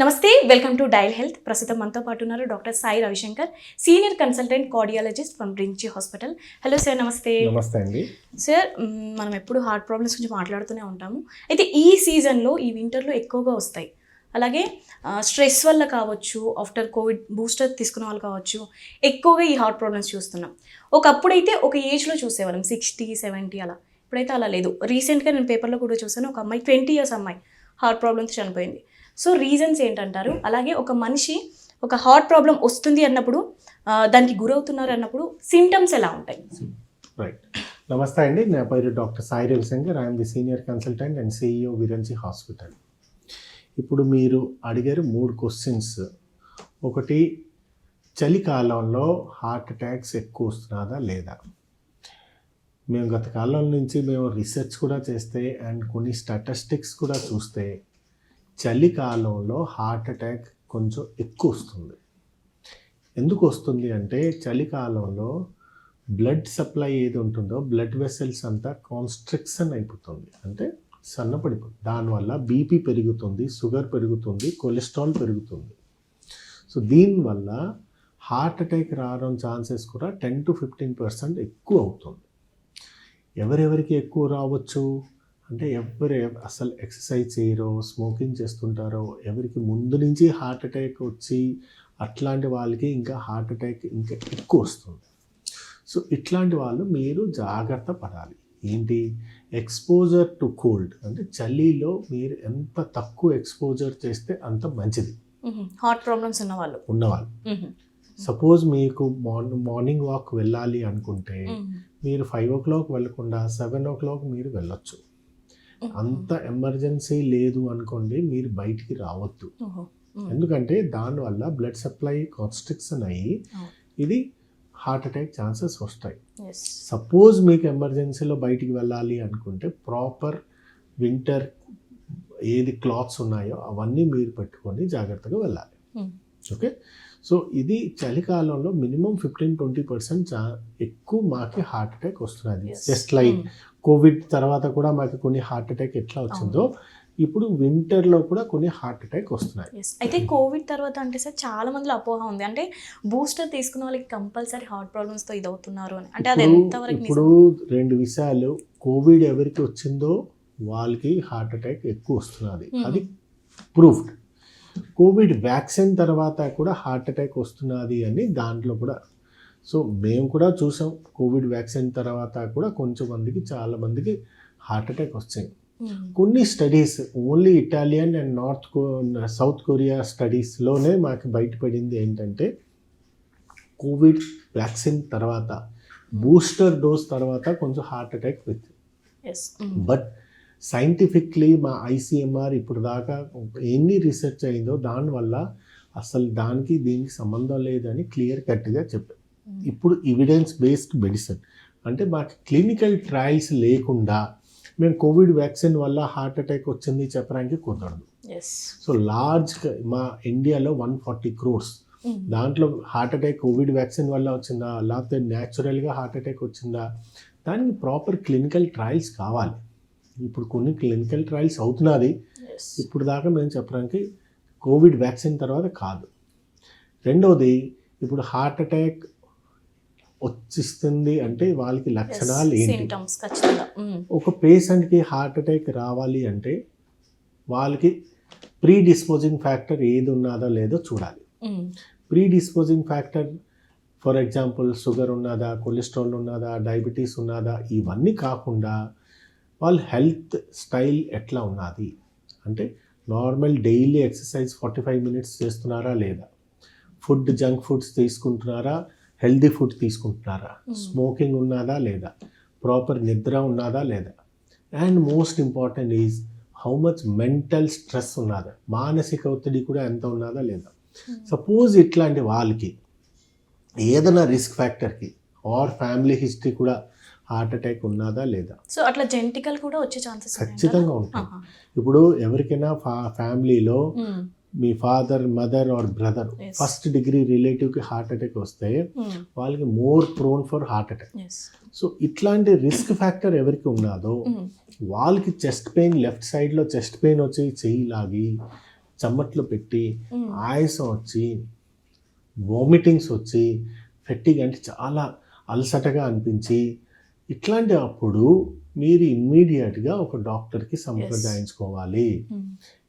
నమస్తే welcome to dial health. ప్రస్తుతం మనతో పాటు ఉన్నారు doctor Sai Ravishankar senior consultant cardiologist from Virinchi hospital. Hello sir నమస్తే. నమస్తే అండి. సార్ మనం ఎప్పుడు హార్ట్ ప్రాబ్లమ్స్ గురించి మాట్లాడుతూనే ఉంటాము. అయితే ఈ సీజన్లో ఈ వింటర్లో ఎక్కువగా వస్తాయి. అలాగే స్ట్రెస్ వల్ల కావచ్చు ఆఫ్టర్ కోవిడ్ బూస్టర్ తీసుకున్న వాళ్ళు కావచ్చు ఎక్కువగా ఈ హార్ట్ ప్రాబ్లమ్స్ చూస్తున్నాం. ఒకప్పుడైతే ఒక ఏజ్లో చూసేవాళ్ళం సిక్స్టీ సెవెంటీ అలా. ఇప్పుడైతే అలా లేదు. రీసెంట్గా నేను పేపర్లో కూడా చూసాను ఒక అమ్మాయి ట్వంటీ ఇయర్స్ అమ్మాయి హార్ట్ ప్రాబ్లమ్స్ చనిపోయింది. సో రీజన్స్ ఏంటంటారు? అలాగే ఒక మనిషి ఒక హార్ట్ ప్రాబ్లం వస్తుంది అన్నప్పుడు దానికి గురవుతున్నారు అన్నప్పుడు సిమ్టమ్స్ ఎలా ఉంటాయి? రైట్ నమస్తే అండి. నా పేరు doctor Sai Ravishankar I'm the senior consultant and CEO Virinchi hospital ఇప్పుడు మీరు అడిగారు మూడు క్వశ్చన్స్ ఒకటి చలికాలంలో హార్ట్ అటాక్స్ ఎక్కువ వస్తున్నదా లేదా? మేము గత కాలం నుంచి మేము రీసెర్చ్ కూడా చేస్తే అండ్ కొన్ని స్టాటిస్టిక్స్ కూడా చూస్తే చలికాలంలో హార్ట్ అటాక్ కొంచెం ఎక్కువ వస్తుంది. ఎందుకు వస్తుంది అంటే చలికాలంలో బ్లడ్ సప్లై ఏది ఉంటుందో బ్లడ్ వెసల్స్ అంతా కాన్స్ట్రిక్షన్ అయిపోతుంది. అంటే సన్నపడిపోతుంది దానివల్ల బీపీ పెరుగుతుంది షుగర్ పెరుగుతుంది కొలెస్ట్రాల్ పెరుగుతుంది. సో దీనివల్ల హార్ట్ అటాక్ రావడం ఛాన్సెస్ కూడా టెన్ టు ఫిఫ్టీన్ పర్సెంట్ ఎక్కువ అవుతుంది. ఎవరెవరికి ఎక్కువ రావచ్చు? అంటే ఎవరు అసలు ఎక్సర్సైజ్ చేయరో స్మోకింగ్ చేస్తుంటారో ఎవరికి ముందు నుంచి హార్ట్ అటాక్ వచ్చి అట్లాంటి వాళ్ళకి ఇంకా హార్ట్ అటాక్ ఇంకా ఎక్కువ వస్తుంది. సో ఇట్లాంటి వాళ్ళు మీరు జాగ్రత్త పడాలి. ఏంటి? Exposure to cold. అంటే చలిలో మీరు ఎంత తక్కువ ఎక్స్పోజర్ చేస్తే అంత మంచిది. హార్ట్ ప్రాబ్లమ్స్ ఉన్న వాళ్ళు ఉన్నవాళ్ళు సపోజ్ మీకు మార్నింగ్ మార్నింగ్ వాక్ వెళ్ళాలి అనుకుంటే మీరు ఫైవ్ ఓ క్లాక్ వెళ్ళకుండా సెవెన్ ఓ క్లాక్ మీరు వెళ్ళొచ్చు. అంత ఎమర్జెన్సీ లేదు అనుకోండి మీరు బయటికి రావద్దు. ఎందుకంటే దానివల్ల బ్లడ్ సప్లై కాన్స్ట్రిక్షన్ అయ్యి. ఇది హార్ట్ అటాక్ ఛాన్సెస్ వస్తాయి. సపోజ్ మీకు ఎమర్జెన్సీలో బయటికి వెళ్ళాలి అనుకుంటే ప్రాపర్ వింటర్ ఏది క్లాత్స్ ఉన్నాయో అవన్నీ మీరు పెట్టుకొని జాగ్రత్తగా వెళ్ళాలి. ఓకే? సో ఇది చలికాలంలో మినిమం ఫిఫ్టీన్ ట్వంటీ పర్సెంట్ ఎక్కువ మాకి హార్ట్ అటాక్ వస్తున్నది. జస్ట్ లైక్ కోవిడ్ తర్వాత కూడా మాకు కొన్ని హార్ట్ అటాక్ ఎట్లా వచ్చిందో ఇప్పుడు వింటర్లో కూడా కొన్ని హార్ట్ అటాక్ వస్తున్నాయి. అయితే కోవిడ్ తర్వాత అంటే సార్ చాలా మందిలో అపోహ ఉంది. అంటే బూస్టర్ తీసుకున్న వాళ్ళకి కంపల్సరీ హార్ట్ ప్రాబ్లమ్స్తో ఇదవుతున్నారు అని. అంటే అది ఎంతవరకు ఇప్పుడు రెండు విషయాలు. కోవిడ్ ఎవరికి వచ్చిందో వాళ్ళకి హార్ట్ అటాక్ ఎక్కువ వస్తున్నది. అది ప్రూఫ్డ్ కోవిడ్ వ్యాక్సిన్ తర్వాత కూడా హార్ట్ అటాక్ వస్తున్నది అని దాంట్లో కూడా సో మేము కూడా చూసాం. కోవిడ్ వ్యాక్సిన్ తర్వాత కూడా కొంచెం మందికి చాలా మందికి హార్ట్ అటాక్ వచ్చాయి నిజం? కొన్ని studies only Italian and North co south Korea స్టడీస్లోనే మాకు బయటపడింది ఏంటంటే కోవిడ్ వ్యాక్సిన్ తర్వాత బూస్టర్ డోస్ తర్వాత కొంచెం heart attack with. Yes but scientifically మా ఐసీఎంఆర్ ఇప్పుడు దాకా ఎన్ని రీసెర్చ్ అయిందో దానివల్ల అసలు దానికి దీనికి సంబంధం లేదని క్లియర్ కట్గా చెప్పారు. ఇప్పుడు ఎవిడెన్స్ బేస్డ్ మెడిసిన్ అంటే మాకు క్లినికల్ ట్రయల్స్ లేకుండా మేము కోవిడ్ వ్యాక్సిన్ వల్ల హార్ట్ అటాక్ వచ్చింది చెప్పడానికి కుదరదు. సో లార్జ్ మా ఇండియాలో వన్ ఫార్టీ క్రోర్స్ దాంట్లో హార్ట్ అటాక్ కోవిడ్ వ్యాక్సిన్ వల్ల వచ్చిందా లేకపోతే న్యాచురల్గా హార్ట్ అటాక్ వచ్చిందా? దానికి ప్రాపర్ క్లినికల్ ట్రయల్స్ కావాలి. ఇప్పుడు కొన్ని క్లినికల్ ట్రయల్స్ అవుతున్నది. ఇప్పుడు దాకా మేము చెప్పడానికి కోవిడ్ వ్యాక్సిన్ తర్వాత కాదు. రెండవది ఇప్పుడు హార్ట్ అటాక్ వచ్చిస్తుంది అంటే వాళ్ళకి లక్షణాలు ఏంటి? సింటమ్స్ ఖచ్చితంగా. Mm. ఒక పేషెంట్కి హార్ట్ అటాక్ రావాలి అంటే వాళ్ళకి ప్రీ డిస్పోజింగ్ ఫ్యాక్టర్ ఏది ఉన్నదో లేదో చూడాలి. Predisposing factor for example sugar ఉన్నదా కొలెస్ట్రాల్ ఉన్నదా డయాబెటీస్ ఉన్నదా ఇవన్నీ కాకుండా వాళ్ళ హెల్త్ స్టైల్ ఎట్లా ఉన్నది? అంటే normal daily exercise forty five minutes చేస్తున్నారా లేదా? ఫుడ్ జంక్ ఫుడ్స్ తీసుకుంటున్నారా? హెల్దీ ఫుడ్ తీసుకుంటున్నారా. స్మోకింగ్ ఉన్నదా లేదా? ప్రాపర్ నిద్ర ఉన్నదా లేదా? And most important is how much mental stress ఉన్నదా. మానసిక ఒత్తిడి కూడా ఎంత ఉన్నదా లేదా? సపోజ్ ఇట్లాంటి వాళ్ళకి ఏదైనా రిస్క్ ఫ్యాక్టర్కి ఆర్ ఫ్యామిలీ హిస్టరీ కూడా హార్ట్ అటాక్ ఉన్నదా లేదా? సో అట్లా జెంటికల్ కూడా వచ్చే ఛాన్సెస్ ఖచ్చితంగా ఉంటాయి. ఇప్పుడు ఎవరికైనా ఫ్యామిలీలో మీ father mother or brother. First degree రిలేటివ్కి heart attack వస్తే వాళ్ళకి more prone for heart attack so ఇట్లాంటి రిస్క్ ఫ్యాక్టర్ ఎవరికి ఉన్నదో వాళ్ళకి చెస్ట్ పెయిన్ లెఫ్ట్ సైడ్లో చెస్ట్ పెయిన్ వచ్చి చెయ్యి లాగి చెమట్లు పెట్టి. ఆయాసం వచ్చి వామిటింగ్స్ వచ్చి ఫెట్టిగ్ అంటే చాలా అలసటగా అనిపించి ఇట్లాంటి అప్పుడు మీరు ఇమ్మీడియట్గా ఒక డాక్టర్కి సంప్రదించుకోవాలి Mm.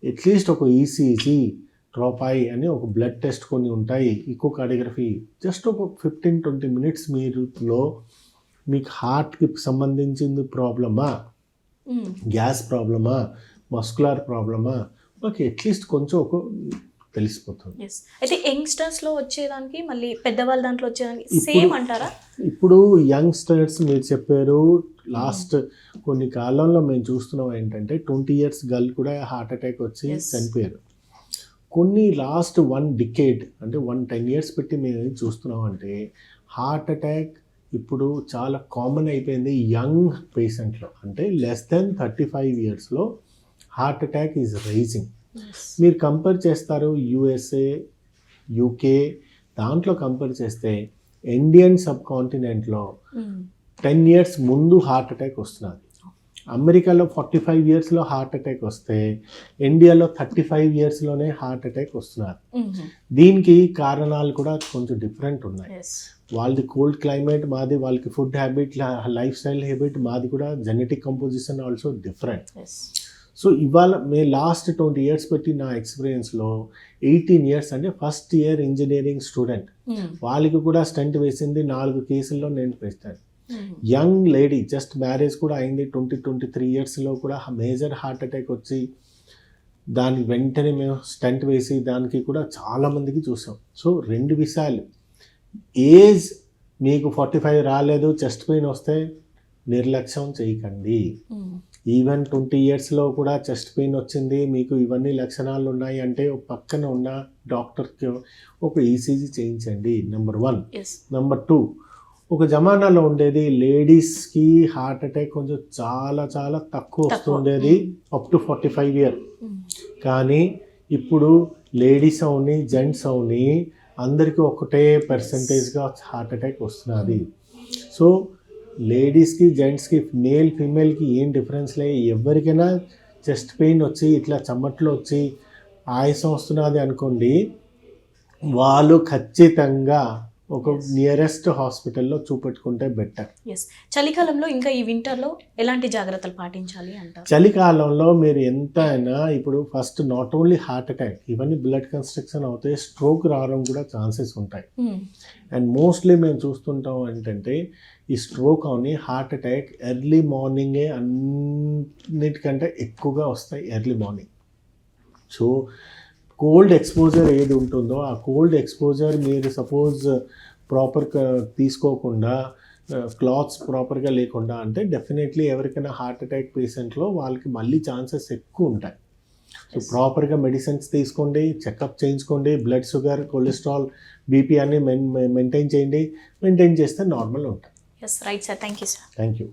అట్లీస్ట్ ఒక E ఈసీజీ ట్రోపాయి అని ఒక బ్లడ్ టెస్ట్ కొన్ని ఉంటాయి. ఈకో కార్డియోగ్రఫీ జస్ట్ ఒక ఫిఫ్టీన్ ట్వంటీ మినిట్స్ మీరులో మీకు హార్ట్కి సంబంధించింది ప్రాబ్లమా. గ్యాస్ ప్రాబ్లమా మస్కులర్ ప్రాబ్లమా మాకు అట్లీస్ట్ కొంచెం ఒక తెలిసిపోతుంది. అయితే యంగ్స్టర్స్లో వచ్చేదానికి మళ్ళీ పెద్దవాళ్ళ దాంట్లో వచ్చేదానికి ఇప్పుడు- సేమ్ అంటారా? ఇప్పుడు యంగ్స్టర్స్ మీరు చెప్పారు లాస్ట్ కొన్ని కాలంలో మేము చూస్తున్నాం ఏంటంటే ట్వంటీ ఇయర్స్ గర్ల్ కూడా హార్ట్ అటాక్ వచ్చి. చనిపోయారు. కొన్ని లాస్ట్ వన్ డికేడ్ అంటే వన్ టెన్ ఇయర్స్ పెట్టి మేము ఏం చూస్తున్నాం అంటే హార్ట్ అటాక్ ఇప్పుడు చాలా కామన్ అయిపోయింది యంగ్ పేషెంట్లో. అంటే లెస్ దెన్ థర్టీ ఫైవ్ ఇయర్స్లో హార్ట్ అటాక్ ఈజ్ రైజింగ్. మీరు కంపేర్ చేస్తారు యుఎస్ఏ యూకే దాంట్లో కంపేర్ చేస్తే ఇండియన్ సబ్ కాంటినెంట్లో. టెన్ ఇయర్స్ ముందు హార్ట్ అటాక్ వస్తున్నది అమెరికాలో ఫార్టీ ఫైవ్ ఇయర్స్లో హార్ట్ అటాక్ వస్తే ఇండియాలో థర్టీ ఫైవ్ ఇయర్స్లోనే హార్ట్ అటాక్ వస్తున్నారు. దీనికి కారణాలు కూడా కొంచెం డిఫరెంట్ ఉన్నాయి. వాళ్ళది కోల్డ్ క్లైమేట్ మాది వాళ్ళకి food habit life style habit మాది కూడా genetic composition also different. So ఇవాళ మే లాస్ట్ ట్వంటీ ఇయర్స్ పెట్టి నా ఎక్స్పీరియన్స్లో ఎయిటీన్ ఇయర్స్ అంటే ఫస్ట్ ఇయర్ ఇంజనీరింగ్ స్టూడెంట్. వాళ్ళకి కూడా స్టంట్ వేసింది నాలుగు కేసుల్లో నేను Mm. Young lady just marriage కూడా అయింది ట్వంటీ ట్వంటీ త్రీ ఇయర్స్లో కూడా మేజర్ హార్ట్ అటాక్ వచ్చి దాని వెంటనే మేము స్టంట్ వేసి దానికి కూడా చాలామందికి చూసాం సో రెండు విషయాలు ఏజ్ మీకు ఫార్టీ ఫైవ్ రాలేదు చెస్ట్ పెయిన్ వస్తే నిర్లక్ష్యం చేయకండి Mm. ఈవెన్ ట్వంటీ ఇయర్స్లో కూడా చెస్ట్ పెయిన్ వచ్చింది. మీకు ఇవన్నీ లక్షణాలు ఉన్నాయి అంటే పక్కన ఉన్న డాక్టర్కి ఒక ఈసీజీ చేయించండి. Number one. నెంబర్ టూ ఒక జమానాలో ఉండేది లేడీస్కి హార్ట్ అటాక్ కొంచెం చాలా చాలా తక్కువ. వస్తుండేది. Up to forty five year Mm. కానీ ఇప్పుడు లేడీస్ అవని జెంట్స్ అవని అందరికీ ఒకటే పర్సంటేజ్గా హార్ట్ అటాక్ వస్తున్నది. సో లేడీస్కి జెంట్స్కి మేల్ ఫీమేల్కి ఏం డిఫరెన్స్ లే? ఎవరికైనా చెస్ట్ పెయిన్ వచ్చి ఇట్లా చెమట్లు వచ్చి ఆయాసం వస్తున్నది అనుకోండి వాళ్ళు ఖచ్చితంగా ఒక. నియరెస్ట్ హాస్పిటల్లో చూపెట్టుకుంటే బెటర్. ఎస్ చలికాలంలో ఇంకా ఈ వింటర్లో ఎలాంటి జాగ్రత్తలు పాటించాలి అంటారు? చలికాలంలో మీరు ఎంత అయినా ఇప్పుడు first not only heart attack ఇవన్నీ బ్లడ్ కన్స్ట్రక్షన్ అవుతాయి స్ట్రోక్ రావడం కూడా ఛాన్సెస్ ఉంటాయి. అండ్ మోస్ట్లీ మేము చూస్తుంటాం ఏంటంటే ఈ స్ట్రోక్ అవని హార్ట్ అటాక్ ఎర్లీ మార్నింగే అన్నిటికంటే ఎక్కువగా వస్తాయి early morning. So cold exposure ఏది ఉంటుందో ఆ కోల్డ్ ఎక్స్పోజర్ మీరు సపోజ్ ప్రాపర్ తీసుకోకుండా క్లాత్స్ ప్రాపర్గా లేకుండా అంటే డెఫినెట్లీ ఎవరికైనా హార్ట్ అటాక్ పేషెంట్లో వాళ్ళకి మళ్ళీ ఛాన్సెస్ ఎక్కువ ఉంటాయి. సో. ప్రాపర్గా మెడిసిన్స్ తీసుకోండి చెకప్ చేయించుకోండి బ్లడ్ షుగర్ కొలెస్ట్రాల్ బీపీ అన్ని మెయింటైన్ చేయండి మెయింటైన్ చేస్తే నార్మల్ ఉంటాయి yes right sir thank you sir thank you